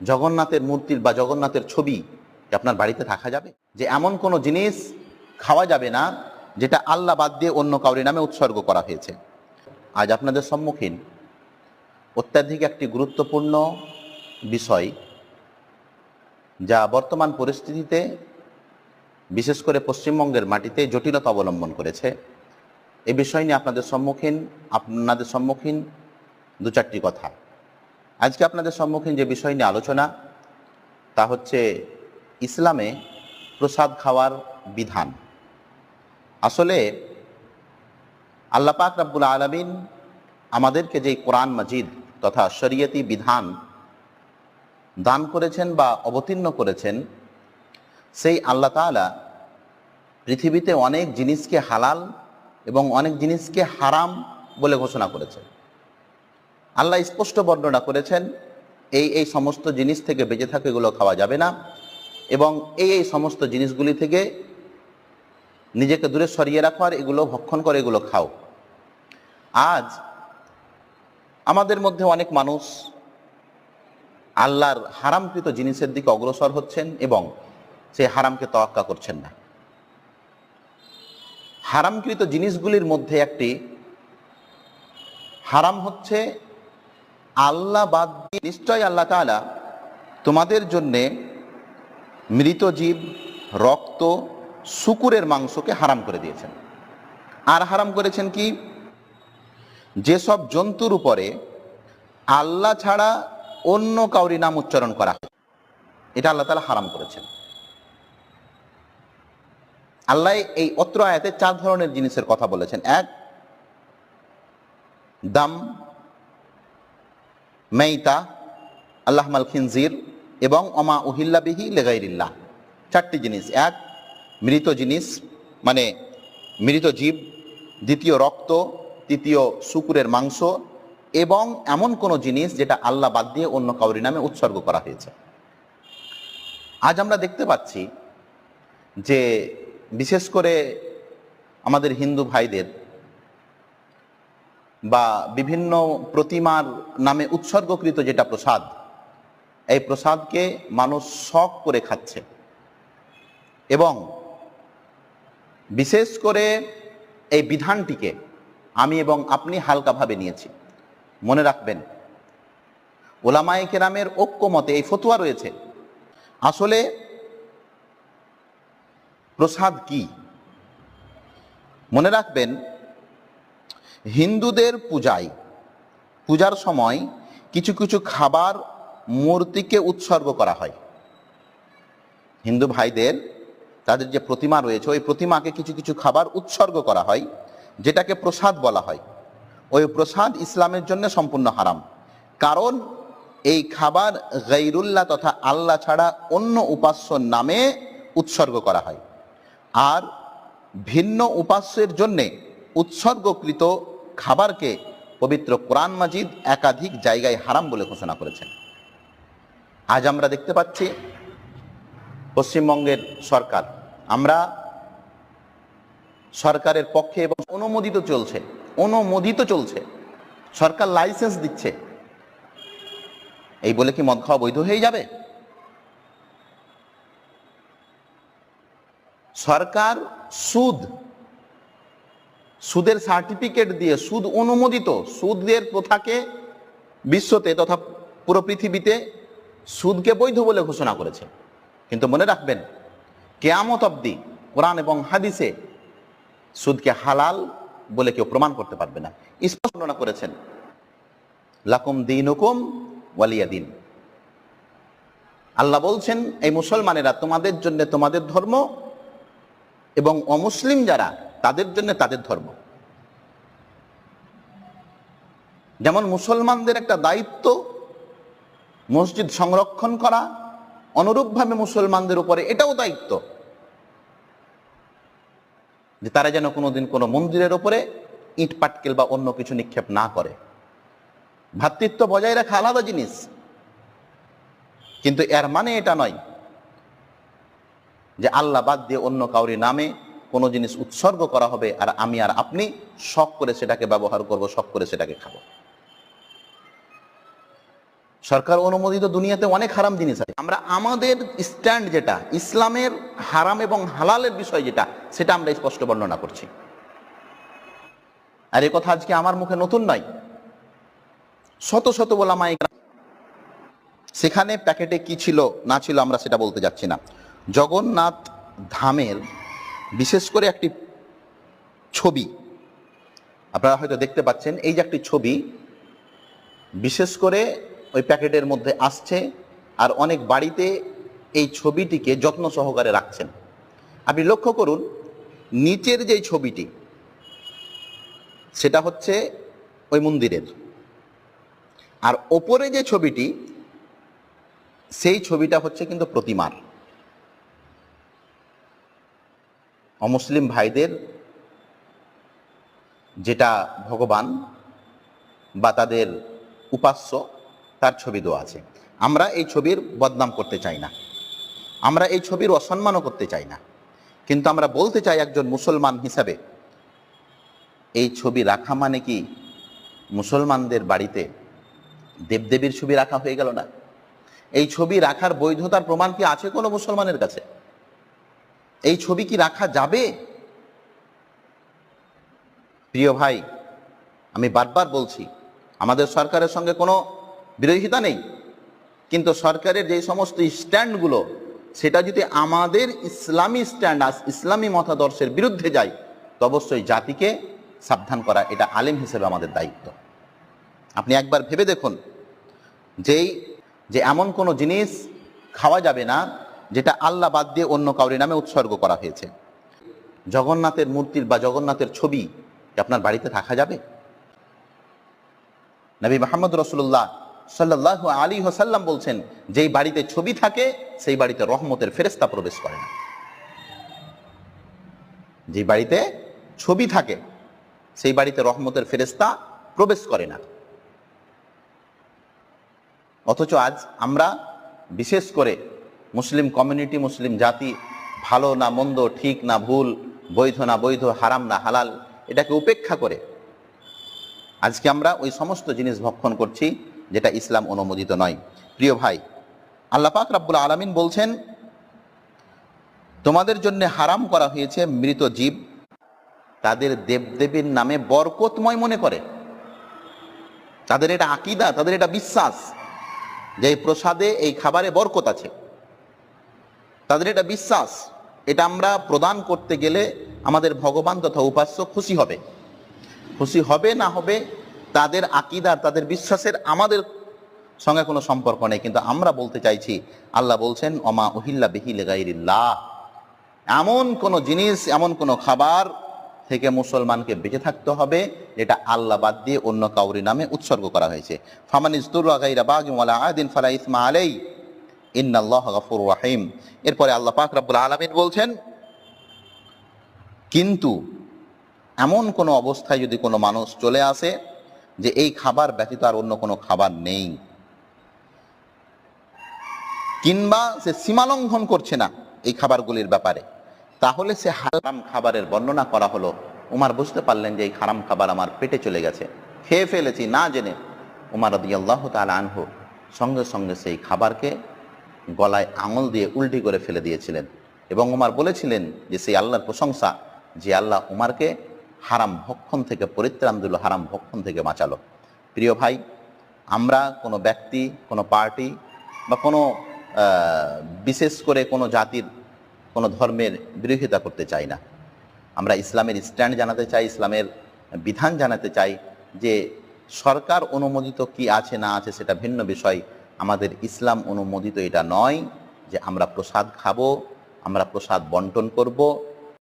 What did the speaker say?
জগন্নাথের মূর্তির বা জগন্নাথের ছবি আপনার বাড়িতে থাকা যাবে? যে এমন কোনো জিনিস খাওয়া যাবে না, যেটা আল্লাহ বাদ দিয়ে অন্য কাউরি নামে উৎসর্গ করা হয়েছে। আজ আপনাদের সম্মুখীন অত্যাধিক একটি গুরুত্বপূর্ণ বিষয়, যা বর্তমান পরিস্থিতিতে বিশেষ করে পশ্চিমবঙ্গের মাটিতে জটিলতা অবলম্বন করেছে। এ বিষয় নিয়ে আপনাদের সম্মুখীন আপনাদের সম্মুখীন দু চারটি কথা। আজকে আপনাদের সম্মুখীন যে বিষয় নিয়ে আলোচনা, তা হচ্ছে ইসলামে প্রসাদ খাওয়ার বিধান। আসলে আল্লাপাক রাব্বুল আলমিন আমাদেরকে যে কোরআন মাজিদ তথা শরীয়তি বিধান দান করেছেন বা অবতীর্ণ করেছেন, সেই আল্লাহ তাআলা পৃথিবীতে অনেক জিনিসকে হালাল এবং অনেক জিনিসকে হারাম বলে ঘোষণা করেছেন। আল্লাহ স্পষ্ট বর্ণনা করেছেন, এই এই সমস্ত জিনিস থেকে বেঁচে থাকে, এগুলো খাওয়া যাবে না। এবং এই এই সমস্ত জিনিসগুলি থেকে নিজেকে দূরে সরিয়ে রাখো আর এগুলো ভক্ষণ করে, এগুলো খাও। আজ আমাদের মধ্যে অনেক মানুষ আল্লাহর হারামকৃত জিনিসের দিকে অগ্রসর হচ্ছেন এবং সেই হারামকে তোয়াক্কা করছেন না। হারামকৃত জিনিসগুলির মধ্যে একটি হারাম হচ্ছে আল্লাহ বাদ দিয়ে নিশ্চয় আল্লাহ তাআলা তোমাদের জন্যে মৃত জীব, রক্ত, শুকুরের মাংসকে হারাম করে দিয়েছেন। আর হারাম করেছেন কি? যেসব জন্তুর উপরে আল্লাহ ছাড়া অন্য কাউরি নাম উচ্চারণ করা হয়। এটা আল্লাহ তালা হারাম করেছেন। আল্লাহ এই অত্র আয়াতে চার ধরনের জিনিসের কথা বলেছেন। এক, দাম মেইতা আল্লাহ মাল খিনজির এবং অমা উহিল্লা বিহি লেগাইরিল্লাহ। চারটি জিনিস। এক, মৃত জিনিস মানে মৃত জীব, দ্বিতীয় রক্ত, তৃতীয় শুকুরের মাংস এবং এমন কোনো জিনিস যেটা আল্লাহ বাদ দিয়ে অন্য কাউরি নামে উৎসর্গ করা হয়েছে। আজ আমরা দেখতে পাচ্ছি যে বিশেষ করে আমাদের হিন্দু ভাইদের বা বিভিন্ন প্রতিমার নামে উৎসর্গকৃত যেটা প্রসাদ, এই প্রসাদকে মানুষ শখ করে খাচ্ছে। এবং বিশেষ করে এই বিধানটিকে আমি এবং আপনি হালকাভাবে নিয়েছি। মনে রাখবেন, ওলামায়ে কেরামের ঐক্যমতে এই ফতুয়া রয়েছে। আসলে প্রসাদ কি? মনে রাখবেন হিন্দুদের পূজায়। পূজার সময় কিছু কিছু খাবার মূর্তিকে উৎসর্গ করা হয়। হিন্দু ভাইদের তাদের যে প্রতিমা রয়েছে, ওই প্রতিমাকে কিছু কিছু খাবার উৎসর্গ করা হয়, যেটাকে প্রসাদ বলা হয়। ওই প্রসাদ ইসলামের জন্য সম্পূর্ণ হারাম। কারণ এই খাবার গৈরুল্লাহ তথা আল্লাহ ছাড়া অন্য উপাস্য নামে উৎসর্গ করা হয়। আর ভিন্ন উপাস্যের জন্যে উৎসর্গকৃত খাবারকে পবিত্র কোরআন মাজিদ একাধিক জায়গায় হারাম বলে ঘোষণা করেছেন। আজ আমরা দেখতে পাচ্ছি পশ্চিমবঙ্গের সরকার। আমরা সরকারের পক্ষে এবং অনুমোদিত চলছে অনুমোদিত চলছে। সরকার লাইসেন্স দিচ্ছে। এই বলে কি মদ খাওয়া বৈধ হয়ে যাবে? সরকার সুদ সুদের সার্টিফিকেট দিয়ে সুদ অনুমোদিত, সুদের প্রথাকে বিশ্বতে তথা পুরো পৃথিবীতে সুদকে বৈধ বলে ঘোষণা করেছে। কিন্তু মনে রাখবেন, কেয়ামত অব্দি কোরআন এবং হাদিসে সুদকে হালাল বলে কেউ প্রমাণ করতে পারবে না। স্পষ্ট করেছেন, লাকুম দিন হুকুম ওয়ালিয়া দিন। আল্লাহ বলছেন, এই মুসলমানেরা তোমাদের জন্য তোমাদের ধর্ম এবং অমুসলিম যারা তাদের জন্য তাদের ধর্ম। যেমন মুসলমানদের একটা দায়িত্ব মসজিদ সংরক্ষণ করা, অনুরূপভাবে মুসলমানদের উপরে এটাও দায়িত্ব। যে তারা যেন কোনোদিন কোনো মন্দিরের উপরে ইট, পাটকেল বা অন্য কিছু নিক্ষেপ না করে। ভ্রাতৃত্ব বজায় রাখা আলাদা জিনিস। কিন্তু এর মানে এটা নয় যে আল্লাহ বাদ দিয়ে অন্য কাউরি নামে কোনো জিনিস উৎসর্গ করা হবে আর আমি আর আপনি শখ করে সেটাকে ব্যবহার করব, শখ করে সেটাকে খাব। সরকার অনুমোদিত দুনিয়াতে অনেক হারাম জিনিস আছে। আমরা আমাদের স্ট্যান্ড যেটা, ইসলামের হারাম এবং হালালের বিষয় যেটা, সেটা আমরা স্পষ্ট বর্ণনা করছি। আর এ কথা আজকে আমার মুখে নতুন নয়। শত শত ওলামাই সেখানে প্যাকেটে কি ছিল না ছিল আমরা সেটা বলতে যাচ্ছি না। জগন্নাথ ধামের বিশেষ করে একটি ছবি। আপনারা হয়তো দেখতে পাচ্ছেন, এই যে একটি ছবি, বিশেষ করে ওই প্যাকেটের মধ্যে আসছে আর অনেক বাড়িতে এই ছবিটিকে যত্ন সহকারে রাখছেন। আপনি লক্ষ্য করুন, নিচের যে ছবিটি, সেটা হচ্ছে ওই মন্দিরের। আর ওপরে যে ছবিটি, সেই ছবিটা হচ্ছে কিন্তু প্রতিমার। অমুসলিম ভাইদের যেটা ভগবান বা তাদের উপাস্য, তার ছবি দেওয়া আছে। আমরা এই ছবির বদনাম করতে চাই না। আমরা এই ছবির অসম্মানও করতে চাই না। কিন্তু আমরা বলতে চাই একজন মুসলমান হিসাবে, এই ছবি রাখা মানে কি মুসলমানদের বাড়িতে দেবদেবীর ছবি রাখা হয়ে গেল না? এই ছবি রাখার বৈধতার প্রমাণ কি আছে কোনো মুসলমানের কাছে? এই ছবি কি রাখা যাবে? প্রিয় ভাই, আমি বারবার বলছি, আমাদের সরকারের সঙ্গে কোনো বিরোধিতা নেই। কিন্তু সরকারের যে সমস্ত স্ট্যান্ডগুলো, সেটা যদি আমাদের ইসলামী স্ট্যান্ড ইসলামী মতাদর্শের বিরুদ্ধে যায়, তো অবশ্যই জাতিকে সাবধান করা এটা আলেম হিসেবে আমাদের দায়িত্ব। আপনি একবার ভেবে দেখুন, যেই, যে এমন কোনো জিনিস খাওয়া যাবে না যেটা আল্লাহ বাদ দিয়ে অন্য কাউরি নামে উৎসর্গ করা হয়েছে। জগন্নাথের মূর্তির বা জগন্নাথের ছবি আপনার বাড়িতে রাখা যাবে? নবী মোহাম্মদ রসুল্লাহ সাল্লাহ আলী হোসাল্লাম বলছেন, যেই বাড়িতে ছবি থাকে, সেই বাড়িতে রহমতের ফেরেস্তা প্রবেশ করে না। যে বাড়িতে ছবি থাকে, সেই বাড়িতে রহমতের ফেরেস্তা প্রবেশ করে না। অথচ আজ আমরা বিশেষ করে মুসলিম কমিউনিটি, মুসলিম জাতি, ভালো না মন্দ, ঠিক না ভুল, বৈধ না বৈধ, হারাম না হালাল, এটাকে উপেক্ষা করে আজকে আমরা ওই সমস্ত জিনিস ভক্ষণ করছি, যেটা ইসলাম অনুমোদিত নয়। প্রিয় ভাই, আল্লাহ পাক রাব্বুল আলামিন বলছেন, তোমাদের জন্য হারাম করা হয়েছে মৃত জীব। তাদের দেবদেবীর নামে বরকতময় মনে করে। তাদের এটা আকিদা, তাদের এটা বিশ্বাস। যে এই প্রসাদে, এই খাবারে বরকত আছে। তাদের এটা বিশ্বাস। এটা আমরা প্রদান করতে গেলে আমাদের ভগবান তথা উপাস্য খুশি হবে। খুশি হবে না হবে তাদের আকিদার তাদের বিশ্বাসের আমাদের সঙ্গে কোনো সম্পর্ক নেই। কিন্তু আমরা বলতে চাইছি, আল্লাহ বলছেন অমা উহিল্লা বিহিল গাইরিল্লাহ এমন কোন জিনিস, এমন কোন খাবার থেকে মুসলমানকে বেঁচে থাকতে হবে, যেটা আল্লাহ বাদ দিয়ে অন্য কাউরি নামে উৎসর্গ করা হয়েছে। ফামান ইসদুল্লাহ গাইরা আদিন ফালা ইসমা আলাই ইন্নাল্লাহ গাফুর রাহিম। এরপরে আল্লাহ পাক রাব্বুল আলামিন বলছেন, কিন্তু এমন কোনো অবস্থায় যদি কোনো মানুষ চলে আসে যে এই খাবার ব্যতীত আর অন্য কোনো খাবার নেই, কিংবা সে সীমালঙ্ঘন করছে না এই খাবারগুলির ব্যাপারে, তাহলে সে হারাম খাবারের বর্ণনা করা হলো। উমার বুঝতে পারলেন যে এই হারাম খাবার আমার পেটে চলে গেছে। খেয়ে ফেলেছি, না জেনে উমার রদি আল্লাহ তাল আনহু সঙ্গে সঙ্গে সেই খাবারকে গলায় আঙুল দিয়ে উল্টি করে ফেলে দিয়েছিলেন। এবং উমার বলেছিলেন যে, সেই আল্লাহর প্রশংসা যে আল্লাহ উমারকে হারাম ভক্ষণ থেকে পরিত্রাণ দিল, হারাম ভক্ষণ থেকে বাঁচালো। প্রিয় ভাই, আমরা কোনো ব্যক্তি, কোনো পার্টি বা কোনো বিশেষ করে কোনো জাতির, কোনো ধর্মের বিরোধিতা করতে চাই না। আমরা ইসলামের স্ট্যান্ড জানাতে চাই, ইসলামের বিধান জানাতে চাই যে, সরকার অনুমোদিত কি আছে, না আছে, সেটা ভিন্ন বিষয়। আমাদের ইসলাম অনুমোদিত এটা নয় যে আমরা প্রসাদ খাব আমরা প্রসাদ বন্টন করব